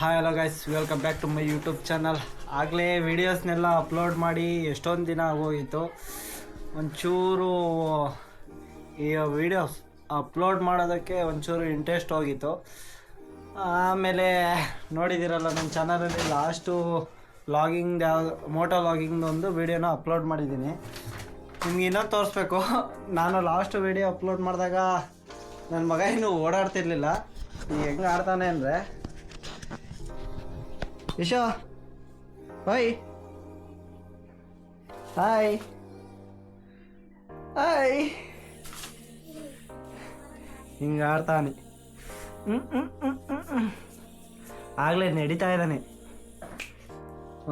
Hi hello guys welcome back to my YouTube channel ಆಗಲೇ ವೀಡಿಯೋಸ್ನೆಲ್ಲ upload ಮಾಡಿ ಎಷ್ಟೊಂದು ದಿನ ಆಗೋಗಿತ್ತು ಒಂಚೂರು ಈ ವೀಡಿಯೋಸ್ ಅಪ್ಲೋಡ್ ಮಾಡೋದಕ್ಕೆ ಒಂಚೂರು ಇಂಟ್ರೆಸ್ಟ್ ಹೋಗಿತ್ತು. ಆಮೇಲೆ ನೋಡಿದ್ದೀರಲ್ಲ ನನ್ನ ಚಾನಲಲ್ಲಿ ಲಾಸ್ಟು ಲಾಗಿಂಗ್ ಯಾವ ಮೋಟೋ ಲಾಗಿಂಗ್ದು ಒಂದು ವೀಡಿಯೋನ ಅಪ್ಲೋಡ್ ಮಾಡಿದ್ದೀನಿ. ನಿಮ್ಗೆ ಇನ್ನೊಂದು ತೋರಿಸ್ಬೇಕು. ನಾನು ಲಾಸ್ಟ್ ವೀಡಿಯೋ ಅಪ್ಲೋಡ್ ಮಾಡಿದಾಗ ನನ್ನ ಮಗ ಇನ್ನೂ ಓಡಾಡ್ತಿರ್ಲಿಲ್ಲ. ಹೆಂಗೆ ಆಡ್ತಾನೆ ಅಂದರೆ. ಯಶೋ ಹಾಯ್ ಹಾಯ್ ಹಾಯ್ ಹಿಂಗೆ ಆಡ್ತಾನೆ. ಆಗಲೇ ನಡೀತಾ ಇದ್ದಾನೆ.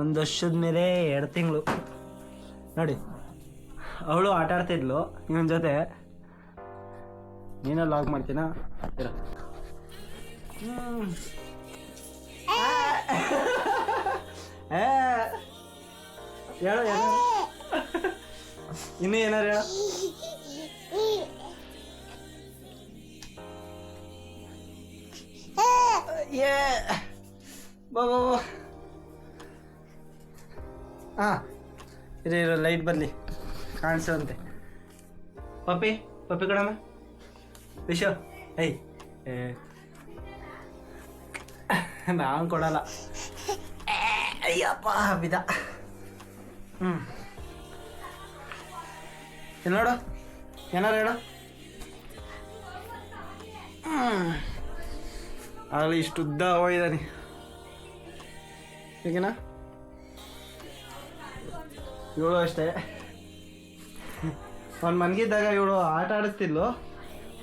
ಒಂದು ವರ್ಷದ ಮೇಲೆ ಎರಡು ತಿಂಗಳು. ನೋಡಿ, ಅವಳು ಆಟ ಆಡ್ತಿದ್ಲು, ಇವನ ಜೊತೆ. ನೀನು ಲಾಗ್ ಮಾಡ್ತೀನಾ? ಇರು. ಹೇಳು ಇನ್ನೂ ಏನಾರು ಹೇಳು? ಏ. ಬಾ ಬಾ ಹಾಂ ಇರು, ಇರೋ ಲೈಟ್ ಬರಲಿ. ಕಾಣಿಸುವಂತೆ ಪಪ್ಪಿ ಪಪ್ಪಿ ಕಣಮ್ಮ. ವಿಶೋ, ಏಯ್ ನಾನು ಕೊಡಲ್ಲ. ಅಯ್ಯಪ್ಪ, ಬಿದ. ಹ್ಞೂ ನೋಡು. ಏನಾರು ಹೇಳು. ಆಗಲಿ ಇಷ್ಟು ಉದ್ದ ಹೋಗಿದ್ದಾನೆ ಈಗಿನ? ಇವಳು ಅಷ್ಟೇ. ಅವ್ನು ಮನ್ಗಿದ್ದಾಗ ಇವಳು ಆಟ ಆಡಿಸ್ತಿದ್ಲು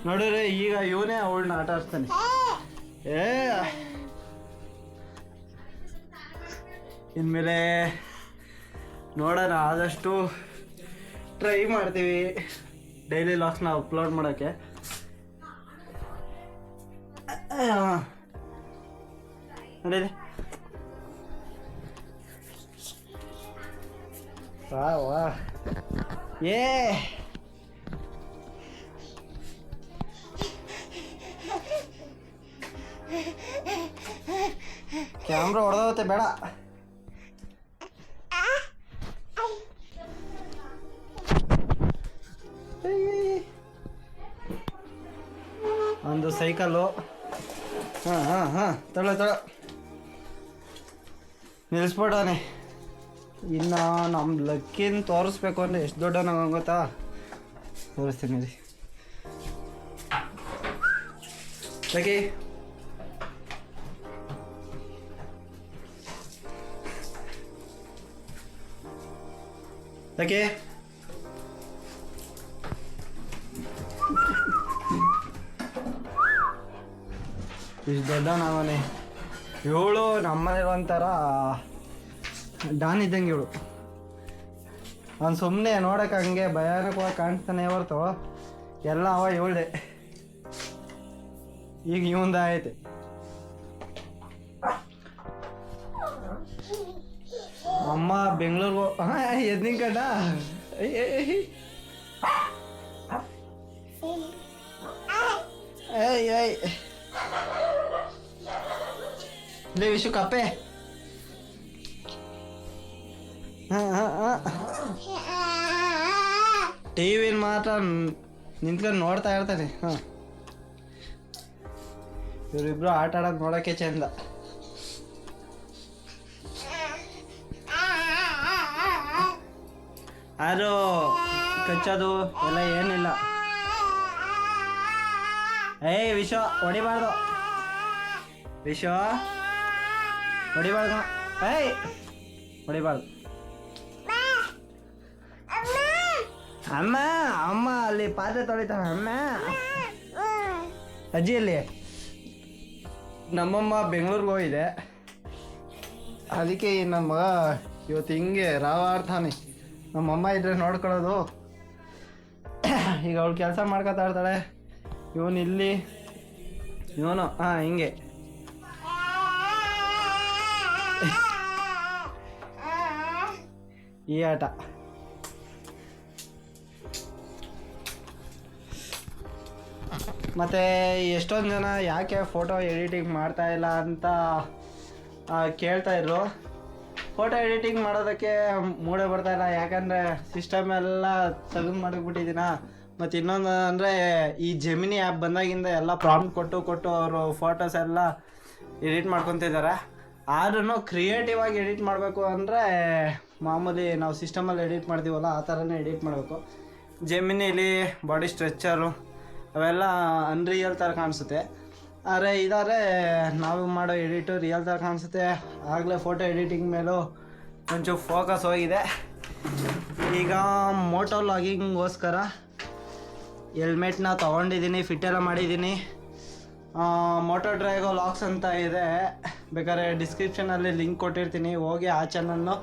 ನೋಡಿದ್ರೆ ಈಗ ಇವನೇ ಅವಳನ್ನ ಆಟ ಆಡಿಸ್ತಾನೆ. ಏ ಇನ್ಮೇಲೆ ನೋಡೋಣ, ಆದಷ್ಟು ಟ್ರೈ ಮಾಡ್ತೀವಿ. ಡೈಲಿ ಲಾಗ್ಸ್ನ ಅಪ್ಲೋಡ್ ಮಾಡೋಕ್ಕೆ. ನಡೀರಿ ವಾ ವಾ. ಏ! ಕ್ಯಾಮ್ರಾ ಹೊಡೆದೋಗುತ್ತೆ, ಬೇಡ. ಒಂದು ಸೈಕಲ್ಲು ಹಾಂ ಹಾಂ ಹಾಂ ತಳ ತಳ ನಿಲ್ಲಿಸ್ಬಿಡಾನೆ ಇನ್ನು ನಮ್ಮ ಲಕ್ಕಿನ ತೋರಿಸ್ಬೇಕು ಅಂದರೆ ಎಷ್ಟು ದೊಡ್ಡ ನಂಗೆ ಗೊತ್ತಾ? ತೋರಿಸ್ತೀನಿ ರೀ ಲಕ್ಕಿ. ಲಕ್ಕಿ. ಇಷ್ಟು ದೊಡ್ಡ ನಾವನೇ ಇವಳು ನಮ್ಮನೆ ಒಂಥರ ಡಾನ್ ಇದ್ದಂಗೆ ಇವಳು. ಅವ್ನು ಸುಮ್ಮನೆ ನೋಡೋಕೆ ಹಂಗೆ ಭಯಾನಕವಾಗಿ ಕಾಣಿಸ್ತಾನೆ ಹೊರ್ತು ಎಲ್ಲ ಅವ ಇವಳ್ದೆ. ಈಗ ಇವಂದ ಐತೆ ಅಮ್ಮ ಬೆಂಗಳೂರು ಎದ್ನಿಂಗ್ ಕಡ ಏಯ್ ಏಯ್. ಲೇ ವಿಶು ಕಪ್ಪೆ ಟಿವಿ ಮಾತ್ರ ನಿಂತ್ಕೊಂಡು ನೋಡ್ತಾ ಇರ್ತಾನೆ. ಹಾಂ. ಇವರಿಬ್ರು ಆಟ ಆಡೋದು ನೋಡೋಕ್ಕೆ ಚಂದ. ಯಾರು ಕಚ್ಚೋದು ಎಲ್ಲ ಏನಿಲ್ಲ. ಏಯ್ ವಿಶ್ವ, ಹೊಡಿಬಾರ್ದು. ವಿಶ್ವ. ಹೊಡಿಬಾರ್ದು. ಏಯ್! ಹೊಡಿಬಾರ್ದು. ಅಮ್ಮ ಅಮ್ಮ, ಅಲ್ಲಿ ಪಾತ್ರೆ ತೊಳಿತಾನೆ ಅಮ್ಮ. ಅಜ್ಜಿ ಅಲ್ಲಿ ನಮ್ಮಮ್ಮ ಬೆಂಗಳೂರಿಗೆ ಹೋಗಿದೆ. ಅದಕ್ಕೆ ನಮ್ಮ ಮಗ ಇವತ್ತು ಹಿಂಗೆ ರಾವಾಡ್ತಾನೆ ನಮ್ಮಮ್ಮ ಇದ್ರೆ ನೋಡ್ಕೊಳ್ಳೋದು. ಈಗ ಅವಳು ಕೆಲಸ ಮಾಡ್ಕೊತಾ ಇರ್ತಾಳೆ. ಇವನು ಇಲ್ಲಿ. ಇವನು, ಹಾಂ, ಹಿಂಗೆ. ಈ ಆಟ. ಮತ್ತು ಎಷ್ಟೊಂದು ಜನ ಯಾಕೆ ಫೋಟೋ ಎಡಿಟಿಂಗ್ ಮಾಡ್ತಾ ಇಲ್ಲ ಅಂತ ಕೇಳ್ತಾ ಇದ್ರು. ಫೋಟೋ ಎಡಿಟಿಂಗ್ ಮಾಡೋದಕ್ಕೆ ಮೂಡೆ ಬರ್ತಾ ಇಲ್ಲ. ಯಾಕಂದರೆ ಸಿಸ್ಟಮ್ ಎಲ್ಲ ತೆಗೆದು ಮಾಡಿಬಿಟ್ಟಿದ್ದೀನ? ಮತ್ತು ಇನ್ನೊಂದು ಅಂದರೆ ಈ ಜೆಮಿನಿ ಆ್ಯಪ್ ಬಂದಾಗಿಂದ ಎಲ್ಲ ಪ್ರಾಬ್ಲಮ್ ಕೊಟ್ಟು ಕೊಟ್ಟು ಅವರು ಫೋಟೋಸ್ ಎಲ್ಲ ಎಡಿಟ್ ಮಾಡ್ಕೊತಿದ್ದಾರೆ. ಆದ್ರೂ ಕ್ರಿಯೇಟಿವ್ ಆಗಿ ಎಡಿಟ್ ಮಾಡಬೇಕು ಅಂದರೆ ಮಾಮೂಲಿ ನಾವು ಸಿಸ್ಟಮಲ್ಲಿ ಎಡಿಟ್ ಮಾಡ್ತೀವಲ್ಲ, ಆ ಥರನೇ ಎಡಿಟ್ ಮಾಡಬೇಕು. ಜೆಮಿನಿಲಿ ಬಾಡಿ ಸ್ಟ್ರೆಚ್ಚರು ಅವೆಲ್ಲ ಅನ್ರಿಯಲ್ ಥರ ಕಾಣಿಸುತ್ತೆ. ಆದರೆ ಇದಾದರೆ ನಾವು ಮಾಡೋ ಎಡಿಟು ರಿಯಲ್ ಥರ ಕಾಣಿಸುತ್ತೆ. ಆಗಲೇ ಫೋಟೋ ಎಡಿಟಿಂಗ್ ಮೇಲೂ ಒಂಚೂರು ಫೋಕಸ್ ಹೋಗಿದೆ. ಈಗ ಮೋಟೋ ಲಾಗಿಂಗ್ಗೋಸ್ಕರ ಹೆಲ್ಮೆಟ್ನ ತೊಗೊಂಡಿದ್ದೀನಿ ಫಿಟ್ಟೆಲ್ಲ ಮಾಡಿದ್ದೀನಿ. ಮೋಟೋ ಡ್ರೈಗೋ ಲಾಕ್ಸ್ ಅಂತ ಇದೆ. ಬೇಕಾದ್ರೆ ಡಿಸ್ಕ್ರಿಪ್ಷನಲ್ಲಿ ಲಿಂಕ್ ಕೊಟ್ಟಿರ್ತೀನಿ. ಹೋಗಿ ಆ ಚಾನಲ್ನು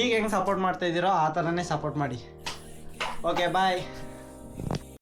ಈಗ ಹೆಂಗೆ ಸಪೋರ್ಟ್ ಮಾಡ್ತಾಯಿದ್ದೀರೋ ಆ ಥರನೇ ಸಪೋರ್ಟ್ ಮಾಡಿ. Okay bye